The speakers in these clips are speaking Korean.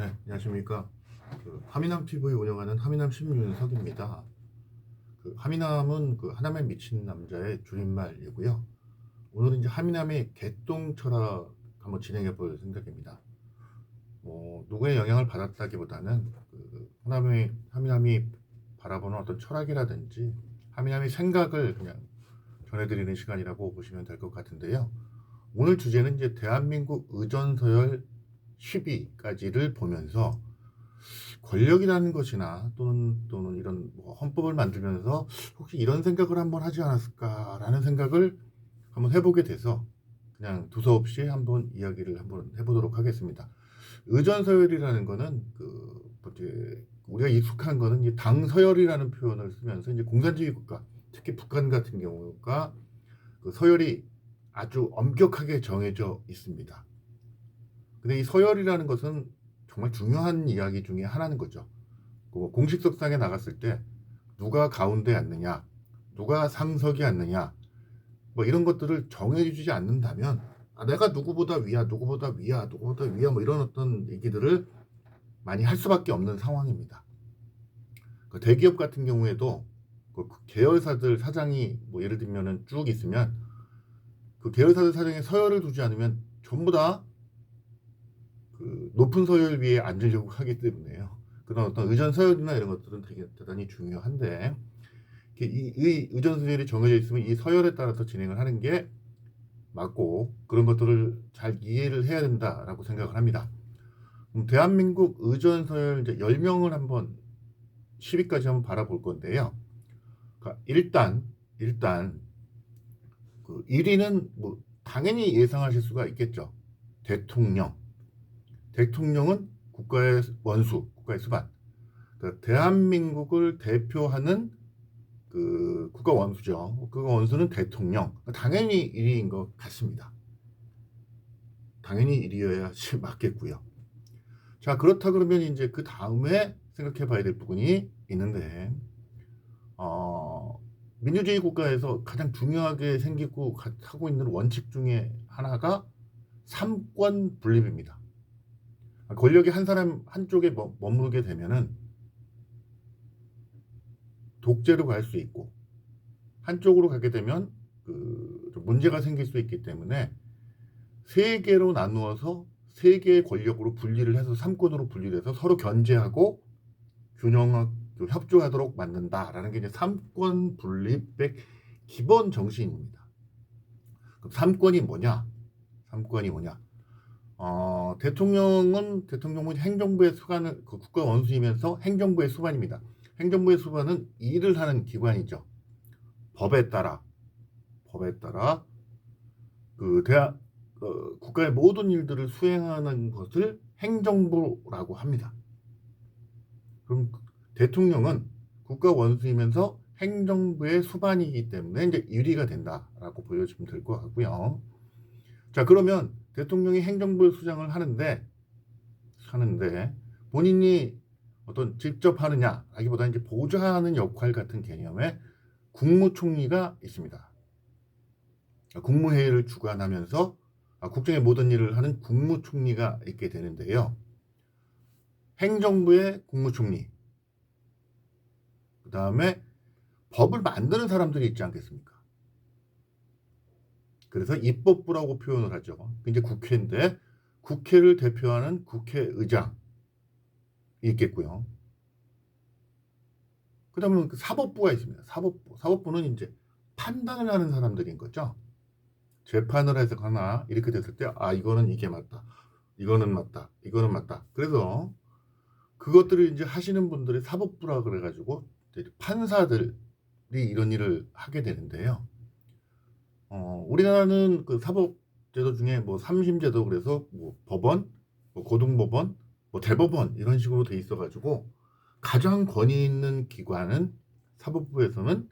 네, 안녕하십니까. 그 하미남 TV 운영하는 하미남 신윤석입니다. 그 하미남은 그 하나만 미친 남자의 줄임말이고요. 오늘은 이제 하미남의 개똥 철학 한번 진행해 볼 생각입니다. 뭐 누구의 영향을 받았다기보다는 그 하나의 하미남이 바라보는 어떤 철학이라든지 하미남의 생각을 그냥 전해드리는 시간이라고 보시면 될 것 같은데요. 오늘 주제는 이제 대한민국 의전서열 10위까지를 보면서 권력이라는 것이나 또는 또는 이런 뭐 헌법을 만들면서 혹시 이런 생각을 한번 하지 않았을까라는 생각을 한번 해보게 돼서 그냥 두서없이 한번 이야기를 한번 해보도록 하겠습니다. 의전서열이라는 거는 그 우리가 익숙한 거는 이 당서열이라는 표현을 쓰면서 이제 공산주의 국가 특히 북한 같은 경우가 그 서열이 아주 엄격하게 정해져 있습니다. 근데 이 서열이라는 것은 정말 중요한 이야기 중에 하나인 거죠. 그 공식석상에 나갔을 때 누가 가운데 앉느냐, 누가 상석이 앉느냐, 뭐 이런 것들을 정해주지 않는다면 아, 내가 누구보다 위야, 누구보다 위야, 누구보다 위야, 뭐 이런 어떤 얘기들을 많이 할 수밖에 없는 상황입니다. 그 대기업 같은 경우에도 그 계열사들 사장이 뭐 예를 들면은 쭉 있으면 그 계열사들 사장에 서열을 두지 않으면 전부 다 그 높은 서열 위에 앉으려고 하기 때문에요. 그런 어떤 의전 서열이나 이런 것들은 되게 대단히 중요한데 이, 이 의전 서열이 정해져 있으면 이 서열에 따라서 진행을 하는 게 맞고 그런 것들을 잘 이해를 해야 된다라고 생각을 합니다. 대한민국 의전 서열 이제 10명을 한번 10위까지 한번 바라볼 건데요. 그러니까 일단 일단 그 1위는 뭐 당연히 예상하실 수가 있겠죠. 대통령. 대통령은 국가의 원수, 국가의 수반. 그러니까 대한민국을 대표하는 그 국가 원수죠. 국가 원수는 대통령. 당연히 1위인 것 같습니다. 당연히 1위여야 맞겠고요. 자, 그렇다 그러면 이제 그 다음에 생각해 봐야 될 부분이 있는데, 어, 민주주의 국가에서 가장 중요하게 생기고 하고 있는 원칙 중에 하나가 삼권 분립입니다. 권력이 한 사람 한쪽에 머무르게 되면은 독재로 갈 수 있고 한쪽으로 가게 되면 그 문제가 생길 수 있기 때문에 세 개로 나누어서 세 개의 권력으로 분리를 해서 삼권으로 분리를 해서 서로 견제하고 균형 협조하도록 만든다라는 게 이제 삼권 분립의 기본 정신입니다. 그럼 삼권이 뭐냐? 삼권이 뭐냐? 어, 대통령은 대통령은 행정부의 수반을 그 국가 원수이면서 행정부의 수반입니다. 행정부의 수반은 일을 하는 기관이죠. 법에 따라 법에 따라 그 대학 어, 국가의 모든 일들을 수행하는 것을 행정부라고 합니다. 그럼 대통령은 국가 원수이면서 행정부의 수반이기 때문에 이제 1위가 된다라고 보여주면 될 것 같고요. 자 그러면 대통령이 행정부 수장을 하는데 하는데 본인이 어떤 직접 하느냐라기보다 이제 보좌하는 역할 같은 개념의 국무총리가 있습니다. 국무회의를 주관하면서 국정의 모든 일을 하는 국무총리가 있게 되는데요. 행정부의 국무총리, 그 다음에 법을 만드는 사람들이 있지 않겠습니까? 그래서 입법부라고 표현을 하죠. 이제 국회인데 국회를 대표하는 국회의장이 있겠고요. 그 다음에 사법부가 있습니다. 사법부. 사법부는 이제 판단을 하는 사람들인 거죠. 재판을 해서 하나 이렇게 됐을 때, 아, 이거는 이게 맞다. 이거는 맞다. 이거는 맞다. 그래서 그것들을 이제 하시는 분들이 사법부라 그래가지고 판사들이 이런 일을 하게 되는데요. 어, 우리나라는 그 사법제도 중에 뭐 삼심제도 그래서 뭐 법원, 뭐 고등법원, 뭐 대법원 이런 식으로 돼 있어가지고 가장 권위 있는 기관은 사법부에서는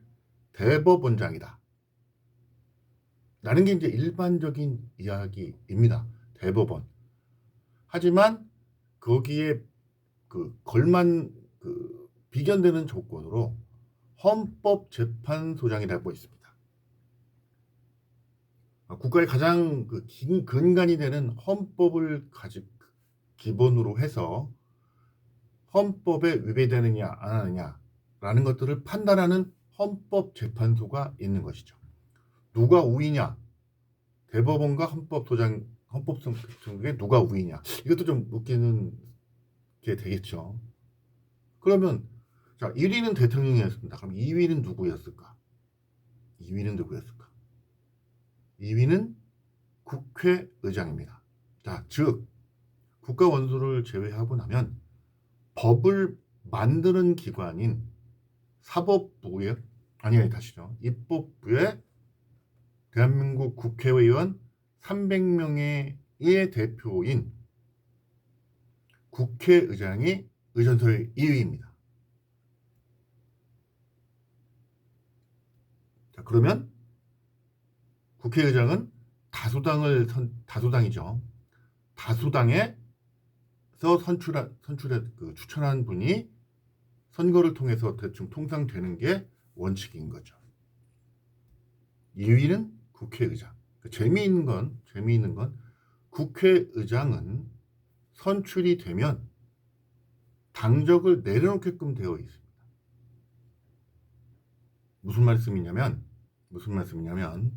대법원장이다. 라는 게 이제 일반적인 이야기입니다. 대법원. 하지만 거기에 그 걸만 그 비견되는 조건으로 헌법재판소장이라고 있습니다. 국가의 가장 그 근간이 되는 헌법을 가지 기본으로 해서 헌법에 위배되느냐 안 하느냐라는 것들을 판단하는 헌법재판소가 있는 것이죠. 누가 우위냐? 대법원과 헌법도장 헌법성국에 누가 우위냐? 이것도 좀 웃기는 게 되겠죠. 그러면 자 1위는 대통령이었습니다. 그럼 2위는 누구였을까? 2위는 누구였을까? 2위는 국회의장입니다. 자, 즉 국가 원수를 제외하고 나면 법을 만드는 기관인 사법부의 아니 다시죠. 입법부의 대한민국 국회의원 300명의 대표인 국회의장이 의전서의 2위입니다. 자, 그러면 국회의장은 다수당을 선, 다수당이죠. 다수당에서 선출한 선출해 그 추천한 분이 선거를 통해서 대충 통상되는 게 원칙인 거죠. 2위는 국회의장. 그 재미있는 건 재미있는 건 국회의장은 선출이 되면 당적을 내려놓게끔 되어 있습니다. 무슨 말씀이냐면 무슨 말씀이냐면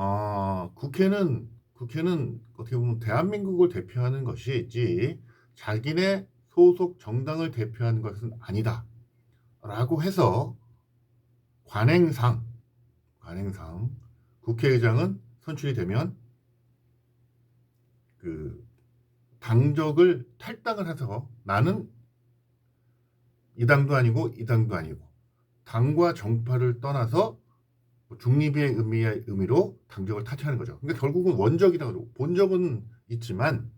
어, 국회는 국회는 어떻게 보면 대한민국을 대표하는 것이지 자기네 소속 정당을 대표하는 것은 아니다. 라고 해서 관행상 관행상 국회의장은 선출이 되면 그 당적을 탈당을 해서 나는 이 당도 아니고 이 당도 아니고 당과 정파를 떠나서 중립의 의미의 의미로 당적을 타치하는 거죠. 그러니까 결국은 원적이다 그러고 본적은 있지만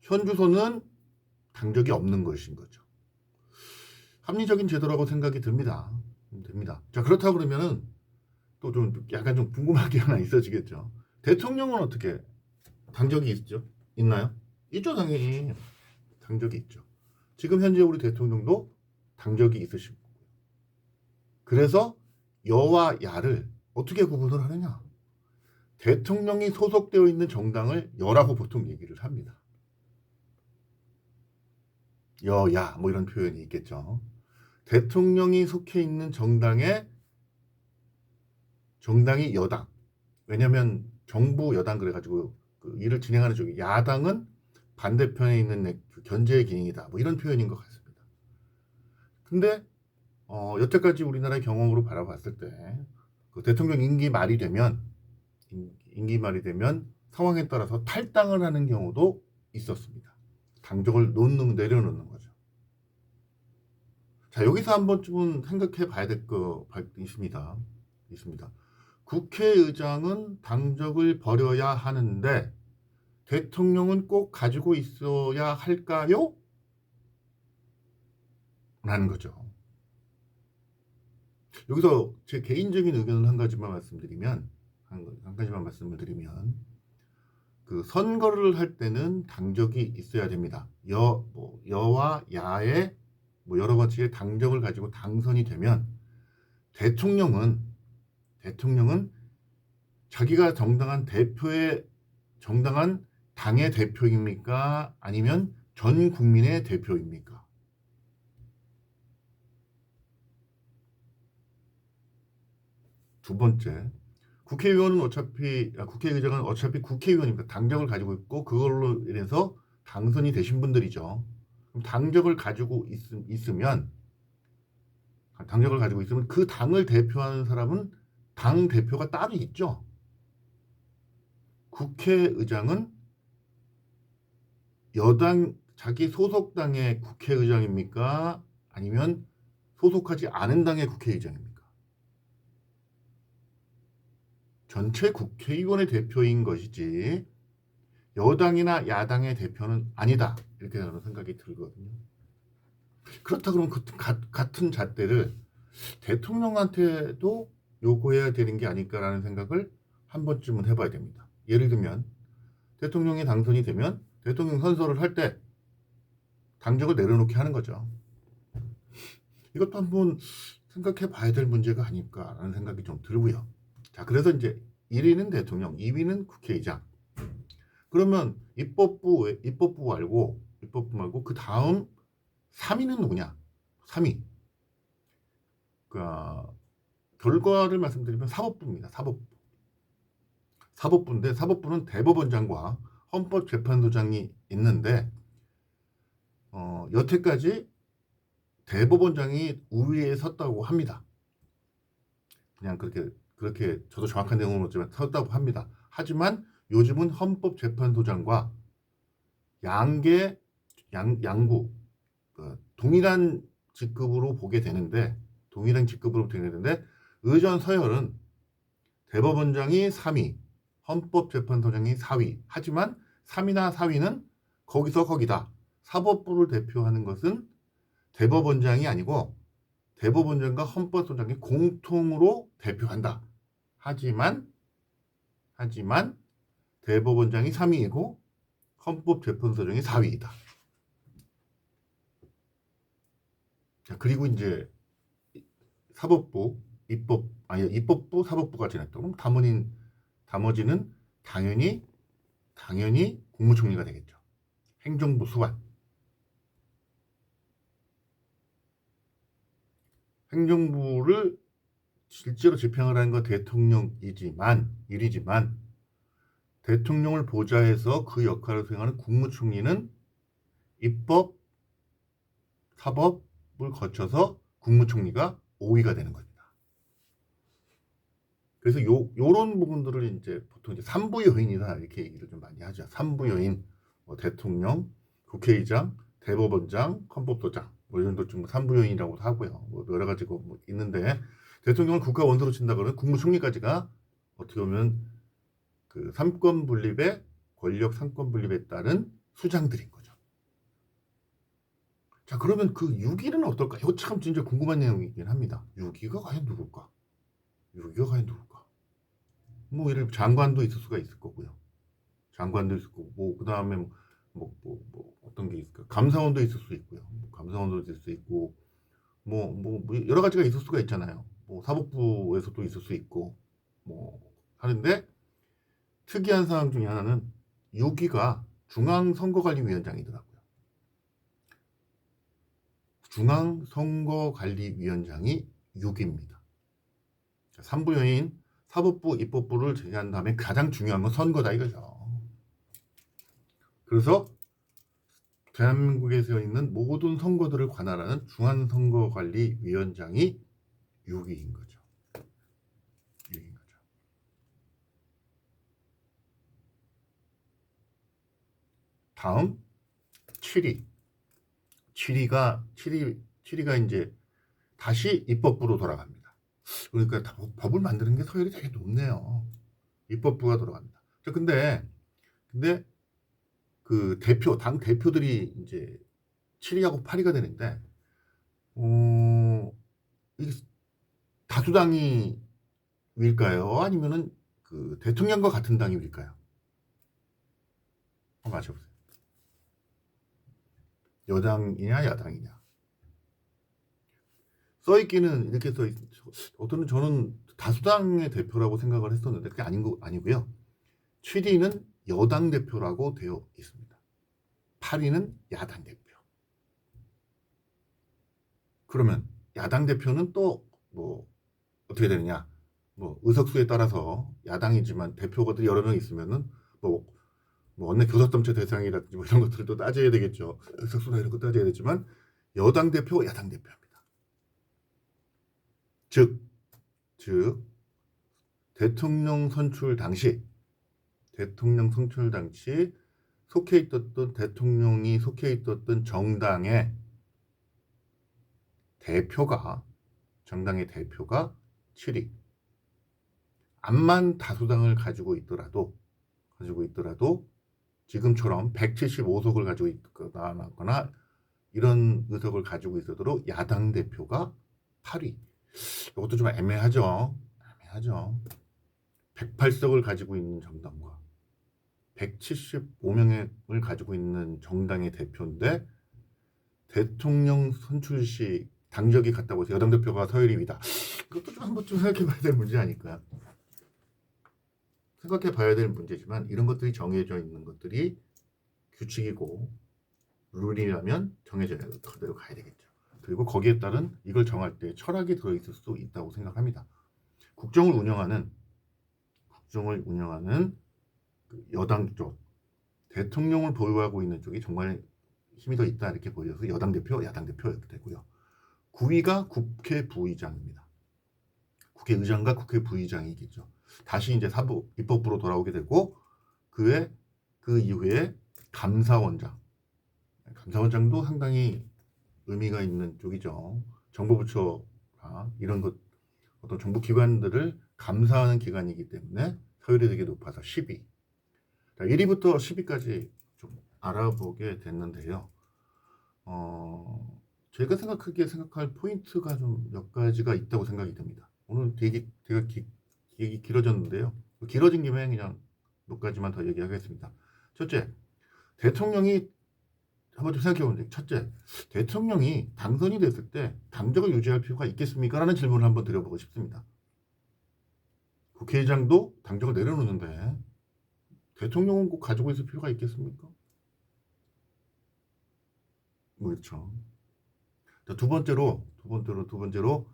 현 주소는 당적이 없는 것인 거죠. 합리적인 제도라고 생각이 듭니다. 음, 됩니다. 자 그렇다 그러면은 또 좀 약간 좀 궁금한 게 하나 있어지겠죠. 대통령은 어떻게 당적이 있죠? 있나요? 있죠 당연히 당적이 있죠. 지금 현재 우리 대통령도 당적이 있으시고 그래서 여와 야를 어떻게 구분을 하느냐? 대통령이 소속되어 있는 정당을 여라고 보통 얘기를 합니다. 여야 뭐 이런 표현이 있겠죠. 대통령이 속해 있는 정당의 정당이 여당. 왜냐하면 정부 여당 그래가지고 그 일을 진행하는 쪽이 야당은 반대편에 있는 그 견제의 기능이다. 뭐 이런 표현인 것 같습니다. 근데 어, 여태까지 우리나라의 경험으로 바라봤을 때 그 대통령 임기 말이 되면 임기 말이 되면 상황에 따라서 탈당을 하는 경우도 있었습니다. 당적을 놓는 내려놓는 거죠. 자 여기서 한 번쯤은 생각해 봐야 될 거 있습니다. 있습니다. 국회의장은 당적을 버려야 하는데 대통령은 꼭 가지고 있어야 할까요? 라는 거죠. 여기서 제 개인적인 의견은 한 가지만 말씀드리면 한, 한 가지만 말씀을 드리면 그 선거를 할 때는 당적이 있어야 됩니다. 여, 뭐, 여와 야의 뭐 여러 가지의 당적을 가지고 당선이 되면 대통령은 대통령은 자기가 정당한 대표의 정당한 당의 대표입니까? 아니면 전 국민의 대표입니까? 두 번째, 국회의원은 어차피 아, 국회의장은 어차피 국회의원입니다. 당적을 가지고 있고 그걸로 인해서 당선이 되신 분들이죠. 그럼 당적을 가지고 있, 으면 당적을 가지고 있으면 그 당을 대표하는 사람은 당 대표가 따로 있죠. 국회의장은 여당 자기 소속 당의 국회의장입니까? 아니면 소속하지 않은 당의 국회의장입니까? 전체 국회의원의 대표인 것이지 여당이나 야당의 대표는 아니다 이렇게 저는 생각이 들거든요. 그렇다 그러면 그, 가, 같은 잣대를 대통령한테도 요구해야 되는 게 아닐까라는 생각을 한 번쯤은 해봐야 됩니다. 예를 들면 대통령이 당선이 되면 대통령 선서를 할 때 당적을 내려놓게 하는 거죠. 이것도 한번 생각해 봐야 될 문제가 아닐까라는 생각이 좀 들고요. 자, 그래서 이제 1위는 대통령, 2위는 국회의장. 그러면 입법부, 입법부 말고, 입법부 말고, 그 다음 3위는 누구냐? 3위. 그 결과를 말씀드리면 사법부입니다. 사법부. 사법부인데 사법부는 대법원장과 헌법재판소장이 있는데 어, 여태까지 대법원장이 우위에 섰다고 합니다. 그냥 그렇게 그렇게 저도 정확한 내용은 없지만 섰다고 합니다. 하지만 요즘은 헌법재판소장과 양계 양 양구 그 동일한 직급으로 보게 되는데 동일한 직급으로 보게 되는데 의전 서열은 대법원장이 3위, 헌법재판소장이 4위. 하지만 3위나 4위는 거기서 거기다. 사법부를 대표하는 것은 대법원장이 아니고 대법원장과 헌법소장이 공통으로 대표한다. 하지만 하지만 대법원장이 3위이고 헌법 재판소장이 4위이다. 자, 그리고 이제 사법부, 입법 아니 입법부, 사법부가 지냈다. 그럼 담원인 나머지는 당연히 당연히 국무총리가 되겠죠. 행정부 수반. 행정부를 실제로 집행을 하는 건 대통령이지만 일이지만 대통령을 보좌해서 그 역할을 수행하는 국무총리는 입법, 사법을 거쳐서 국무총리가 5위가 되는 겁니다. 그래서 요 요런 부분들을 이제 보통 이제 삼부 요인이다 이렇게 얘기를 좀 많이 하죠. 삼부 요인, 뭐 대통령, 국회의장, 대법원장, 헌법도장 뭐 이런 것좀 삼부 요인이라고도 하고요. 뭐 여러 가지가 뭐 있는데 대통령을 국가 원수로 친다 그러면 국무총리까지가 어떻게 보면 그 삼권 분립의 권력 삼권 분립에 따른 수장들인 거죠. 자 그러면 그 6위는 어떨까? 이거 참 진짜 궁금한 내용이긴 합니다. 6위가 과연 누굴까? 6위가 과연 누굴까? 뭐 이를 장관도 있을 수가 있을 거고요. 장관도 있을 거고 뭐 그다음에 뭐, 뭐, 뭐, 뭐 어떤 게 있을까? 감사원도 있을 수 있고요. 뭐 감사원도 있을 수 있고 뭐, 뭐, 뭐 여러 가지가 있을 수가 있잖아요. 뭐 사법부에서도 있을 수 있고 뭐 하는데 특이한 사항 중에 하나는 6위가 중앙선거관리위원장이더라고요. 중앙선거관리위원장이 6위입니다. 3부 요인 사법부, 입법부를 제외한 다음에 가장 중요한 건 선거다 이거죠. 그래서 대한민국에서 있는 모든 선거들을 관할하는 중앙선거관리위원장이 6위인 거죠. 6위인 거죠. 다음 7위. 7위가 7위 7위가 이제 다시 입법부로 돌아갑니다. 그러니까 다 법을 만드는 게 서열이 되게 높네요. 입법부가 돌아갑니다. 자, 근데 근데 그 대표 당 대표들이 이제 7위하고 8위가 되는데 어 이게 다수당이 일까요? 아니면은 그 대통령과 같은 당이 일까요? 한번 맞춰보세요. 여당이냐 야당이냐? 써있기는 이렇게 써 있, 어떤 저는 다수당의 대표라고 생각을 했었는데 그게 아닌 거 아니고요. 7위는 여당 대표라고 되어 있습니다. 8위는 야당 대표. 그러면 야당 대표는 또뭐 어떻게 되느냐? 뭐 의석수에 따라서 야당이지만 대표가 여러 명 있으면은 뭐, 뭐 원내 교섭단체 대상이라든지 뭐 이런 것들도 따져야 되겠죠. 의석수나 이런 거 따져야 되지만 여당 대표, 야당 대표입니다. 즉, 즉 대통령 선출 당시 대통령 선출 당시 속해 있었던 대통령이 속해 있었던 정당의 대표가 정당의 대표가 7위. 암만 다수당을 가지고 있더라도 가지고 있더라도 지금처럼 175석을 가지고 있거나 이런 의석을 가지고 있어도 야당 대표가 8위. 이것도 좀 애매하죠. 애매하죠. 108석을 가지고 있는 정당과 175명을 가지고 있는 정당의 대표인데 대통령 선출 시 당적이 같다고 해서 여당 대표가 서열이 위다. 그것도 좀 한번 좀 생각해 봐야 될 문제 아닐까요? 생각해 봐야 될 문제지만 이런 것들이 정해져 있는 것들이 규칙이고 룰이라면 정해져야 그대로 가야 되겠죠. 그리고 거기에 따른 이걸 정할 때 철학이 들어있을 수 있다고 생각합니다. 국정을 운영하는 국정을 운영하는 그 여당 쪽 대통령을 보유하고 있는 쪽이 정말 힘이 더 있다 이렇게 보여서 여당 대표, 야당 대표 이렇게 되고요. 9위가 국회 부의장입니다. 국회의장과 국회 부의장이겠죠. 다시 이제 사부 입법부로 돌아오게 되고 그에 그 이후에 감사원장, 감사원장도 상당히 의미가 있는 쪽이죠. 정보부처가 이런 것 어떤 정부 기관들을 감사하는 기관이기 때문에 서열이 되게 높아서 10위. 자, 1위부터 10위까지 좀 알아보게 됐는데요. 어, 제가 생각하기에 생각할 포인트가 좀 몇 가지가 있다고 생각이 듭니다. 오늘 되게 되게 기, 얘기 길어졌는데요. 길어진 김에 그냥 몇 가지만 더 얘기하겠습니다. 첫째, 대통령이 한번 좀 생각해 보면 첫째, 대통령이 당선이 됐을 때 당적을 유지할 필요가 있겠습니까? 라는 질문을 한번 드려보고 싶습니다. 국회의장도 당적을 내려놓는데 대통령은 꼭 가지고 있을 필요가 있겠습니까? 그렇죠. 자, 두 번째로, 두 번째로, 두 번째로,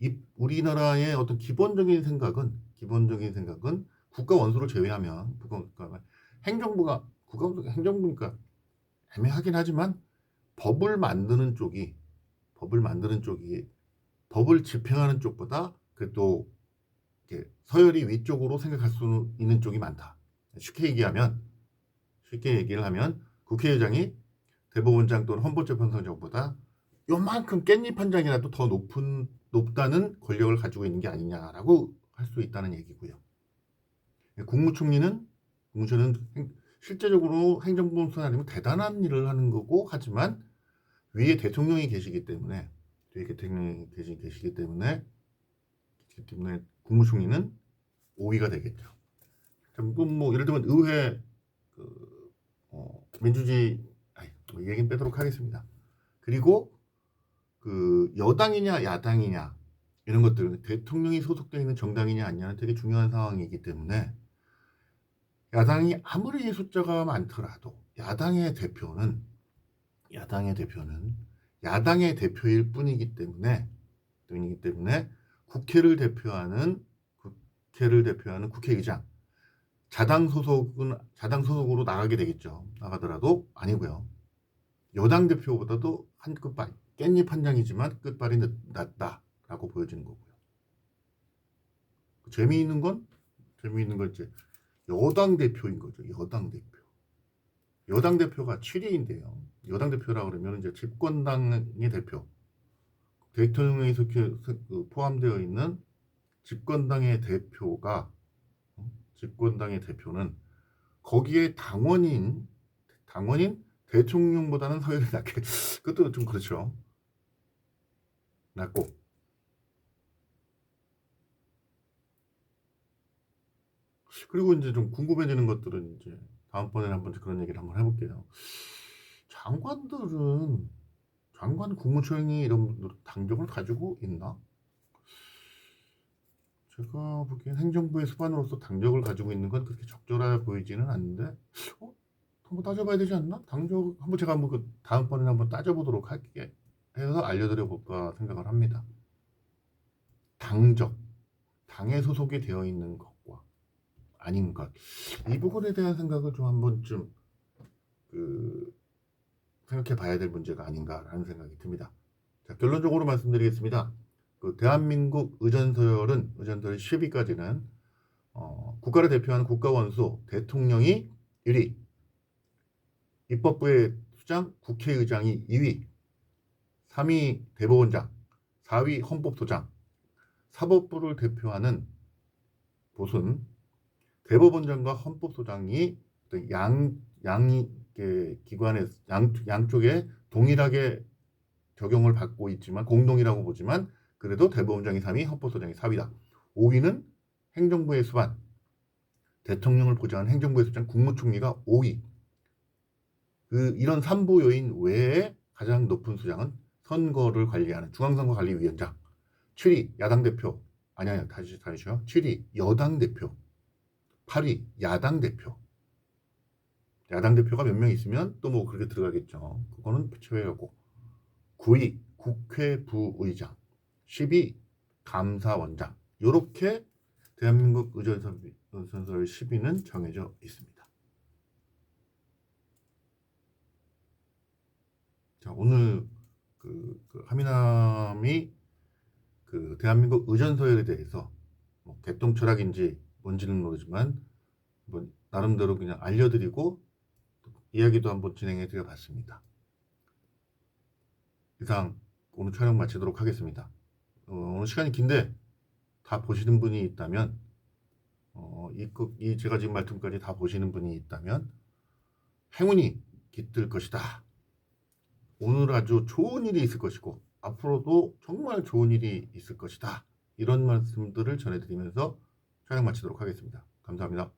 이 우리나라의 어떤 기본적인 생각은, 기본적인 생각은 국가 원수를 제외하면, 국가, 국가 행정부가, 국가 원수, 행정부니까 애매하긴 하지만 법을 만드는 쪽이, 법을 만드는 쪽이, 법을 집행하는 쪽보다 그래도 서열이 위쪽으로 생각할 수 있는 쪽이 많다. 쉽게 얘기하면, 쉽게 얘기를 하면 국회의장이 대법원장 또는 헌법재판소장보다 요만큼 깻잎 한 장이라도 더 높은 높다는 권력을 가지고 있는 게 아니냐라고 할 수 있다는 얘기고요. 국무총리는 국무총리는 행- 실제적으로 행정부 수사하면 대단한 일을 하는 거고 하지만 위에 대통령이 계시기 때문에 위에 대통령이 계시, 계시기 때문에 계시기 때문에 국무총리는 5위가 되겠죠. 자, 뭐, 뭐 예를 들면 의회 그, 어, 민주주의 아이, 뭐 얘기는 빼도록 하겠습니다. 그리고 그 여당이냐 야당이냐 이런 것들은 대통령이 소속되어 있는 정당이냐 아니냐는 되게 중요한 상황이기 때문에 야당이 아무리 숫자가 많더라도 야당의 대표는 야당의 대표는 야당의 대표일 뿐이기 때문에 뿐이기 때문에 국회를 대표하는 국회를 대표하는 국회의장 자당 소속은 자당 소속으로 나가게 되겠죠. 나가더라도 아니고요. 여당 대표보다도 한 끝발 깻잎 한 장이지만 끝발이 늦- 낮다라고 보여지는 거고요. 재미있는 건 재미있는 건 이제 여당 대표인 거죠. 여당 대표. 여당 대표가 7위인데요. 여당 대표라 그러면 이제 집권당의 대표, 대통령에 그 포함되어 있는 집권당의 대표가 어? 집권당의 대표는 거기에 당원인 당원인 대통령보다는 서열이 낮게 그것도 좀 그렇죠. 낮고 그리고 이제 좀 궁금해지는 것들은 이제 다음번에 한번 그런 얘기를 한번 해볼게요. 장관들은 장관 국무총리 이런 당적을 가지고 있나? 제가 보기엔 행정부의 수반으로서 당적을 가지고 있는 건 그렇게 적절해 보이지는 않는데, 어? 한번 따져봐야 되지 않나? 당적 한번 제가 한번 그 다음번에 한번 따져보도록 할게 해서 알려드려 볼까 생각을 합니다. 당적, 당에 소속이 되어 있는 것과 아닌 것, 이 부분에 대한 생각을 좀 한번쯤 그 생각해 봐야 될 문제가 아닌가라는 생각이 듭니다. 자, 결론적으로 말씀드리겠습니다. 그 대한민국 의전서열은 의전서열 10위까지는 어, 국가를 대표하는 국가원수 대통령이 1위, 입법부의 수장 국회의장이 2위, 3위 대법원장, 4위 헌법소장, 사법부를 대표하는 보순 대법원장과 헌법소장이 양 양이 게 기관의 양 양쪽에 동일하게 적용을 받고 있지만 공동이라고 보지만 그래도 대법원장이 3위, 헌법소장이 4위다. 5위는 행정부의 수반, 대통령을 보좌하는 행정부의 수장 국무총리가 5위. 그 이런 3부 요인 외에 가장 높은 수장은 선거를 관리하는 중앙선거관리위원장. 7위 야당 대표. 아니 아니 다시 다시요. 7위 여당 대표. 8위 야당 대표. 야당 대표가 몇 명 있으면 또 뭐 그렇게 들어가겠죠. 그거는 최외고 9위 국회 부의장, 10위 감사원장. 요렇게 대한민국 의전선설 10위는 정해져 있습니다. 자, 오늘 그, 그 하미남이 그 대한민국 의전서열에 대해서 뭐 개똥 철학인지 뭔지는 모르지만 뭐 나름대로 그냥 알려드리고 이야기도 한번 진행해 드려 봤습니다. 이상 오늘 촬영 마치도록 하겠습니다. 어, 오늘 시간이 긴데 다 보시는 분이 있다면 어, 이, 그- 이 제가 지금 말씀까지 다 보시는 분이 있다면 행운이 깃들 것이다. 오늘 아주 좋은 일이 있을 것이고 앞으로도 정말 좋은 일이 있을 것이다. 이런 말씀들을 전해드리면서 촬영 마치도록 하겠습니다. 감사합니다.